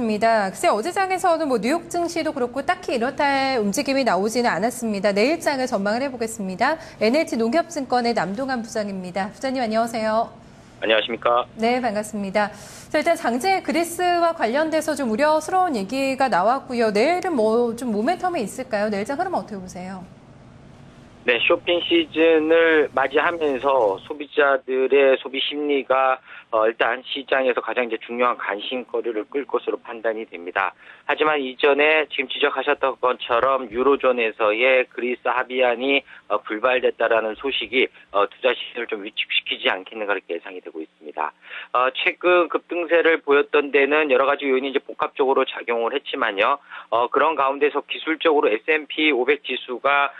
있습니다. 글쎄 어제장에서는 뭐 뉴욕 증시도 그렇고 딱히 이렇다 할 움직임이 나오지는 않았습니다. 내일 장을 전망을 해보겠습니다. NLT 농협증권의 남동환 부장입니다. 부장님 안녕하세요. 안녕하십니까. 네 반갑습니다. 자, 일단 장제 그리스와 관련돼서 좀 우려스러운 얘기가 나왔고요. 내일은 뭐 좀 모멘텀이 있을까요? 내일 장 흐름 어떻게 보세요? 네, 쇼핑 시즌을 맞이하면서 소비자들의 소비 심리가 어, 일단 시장에서 가장 이제 중요한 관심거리를 끌 것으로 판단이 됩니다. 하지만 이전에 지금 지적하셨던 것처럼 유로존에서의 그리스 합의안이 어, 불발됐다라는 소식이 어, 투자 시세를 좀 위축시키지 않겠는가 이렇게 예상이 되고 있습니다. 최근 급등세를 보였던 데는 여러 가지 요인이 이제 복합적으로 작용을 했지만요. 그런 가운데서 기술적으로 S&P 500 지수가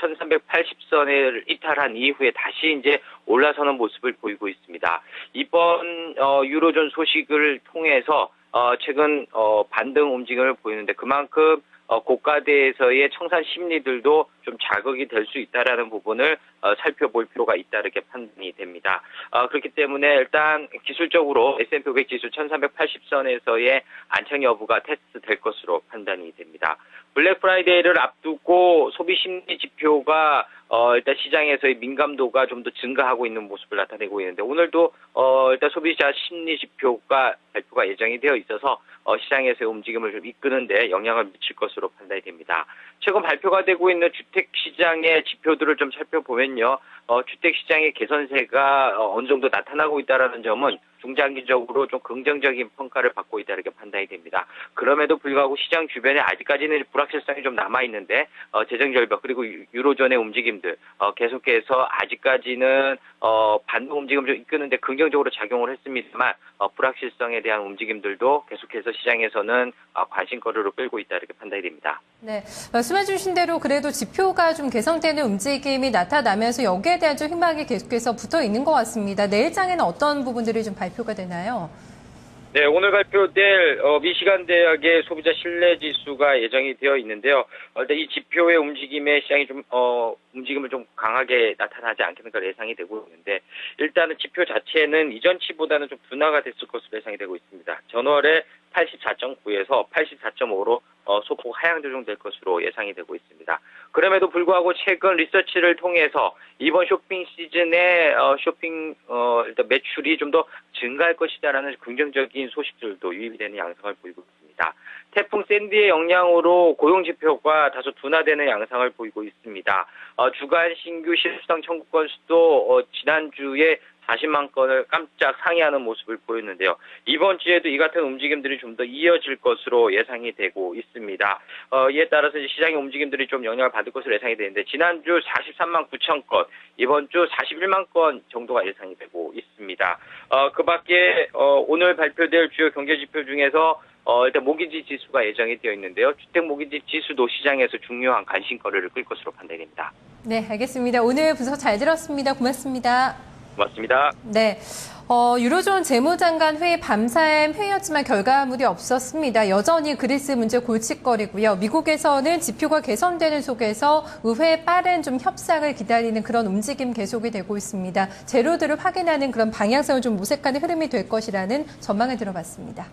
1300 80선을 이탈한 이후에 다시 이제 올라서는 모습을 보이고 있습니다. 이번 어, 유로존 소식을 통해서 어, 최근 어, 반등 움직임을 보이는데 그만큼 어, 고가대에서의 청산 심리들도 좀 자극이 될 수 있다라는 부분을 어, 살펴볼 필요가 있다 이렇게 판단이 됩니다. 어, 그렇기 때문에 일단 기술적으로 S&P 500 지수 1380선에서의 안착 여부가 테스트 될 것으로 판단이 됩니다. 블랙 프라이데이를 앞두고 소비 심리 지표가 어, 일단 시장에서의 민감도가 좀 더 증가하고 있는 모습을 나타내고 있는데 오늘도 어, 일단 소비자 심리 지표가 발표가 예정이 되어 있어서 어, 시장에서의 움직임을 좀 이끄는데 영향을 미칠 것으로 판단이 됩니다. 최근 발표가 되고 있는 주택 시장의 지표들을 좀 살펴보면요, 어, 주택 시장의 개선세가 어, 어느 정도 나타나고 있다라는 점은 중장기적으로 좀 긍정적인 평가를 받고 있다 이렇게 판단이 됩니다. 그럼에도 불구하고 시장 주변에 아직까지는 불확실성이 좀 남아 있는데 어, 재정 절벽 그리고 유- 유로존의 움직임들 어, 계속해서 아직까지는 어, 반등 움직임 좀 이끄는데 긍정적으로 작용을 했습니다만 어, 불확실성에 대한 움직임들도 계속해서 시장에서는 어, 관심거리로 끌고 있다 이렇게 판단이 됩니다. 네, 말씀해 주신 대로 그래도 지표가 좀 개선되는 움직임이 나타나면서 여기에 대한 좀 희망이 계속해서 붙어 있는 것 같습니다. 내일장에는 어떤 부분들이 좀 발표 가 되나요? 네, 오늘 발표될 어, 미시간 대학의 소비자 신뢰 지수가 예정이 되어 있는데요. 어, 일단 이 지표의 움직임에 시장이 좀 어, 움직임을 좀 강하게 나타나지 않겠는가 예상이 되고 있는데 일단은 지표 자체는 이전치보다는 좀 둔화가 됐을 것으로 예상이 되고 있습니다. 전월에 84.9에서 84.5로 어, 소폭 하향 조정될 것으로 예상이 되고 있습니다. 그럼에도 불구하고 최근 리서치를 통해서 이번 쇼핑 시즌에 어, 쇼핑 어, 일단 매출이 좀 더 증가할 것이다라는 긍정적인 소식들도 유입이 되는 양상을 보이고 있습니다. 태풍 샌디의 영향으로 고용 지표가 다소 둔화되는 양상을 보이고 있습니다. 어, 주간 신규 실수당 청구 건 수도 어, 지난주에 40만 건을 깜짝 상회하는 모습을 보였는데요. 이번 주에도 이 같은 움직임들이 좀 더 이어질 것으로 예상이 되고 있습니다. 어, 이에 따라서 시장의 움직임들이 좀 영향을 받을 것으로 예상이 되는데 지난주 43만 9천 건, 이번 주 41만 건 정도가 예상이 되고 있습니다. 어, 그 밖에 어, 오늘 발표될 주요 경제 지표 중에서 어, 일단 모기지 지수가 예정이 되어 있는데요. 주택 모기지 지수도 시장에서 중요한 관심거리를 끌 것으로 판단됩니다. 네, 알겠습니다. 오늘 분석 잘 들었습니다. 고맙습니다. 고맙습니다. 네. 어, 유로존 재무장관 회의 밤샘 회의였지만 결과물이 없었습니다. 여전히 그리스 문제 골칫거리고요. 미국에서는 지표가 개선되는 속에서 의회의 빠른 좀 협상을 기다리는 그런 움직임 계속이 되고 있습니다. 재료들을 확인하는 그런 방향성을 좀 모색하는 흐름이 될 것이라는 전망을 들어봤습니다.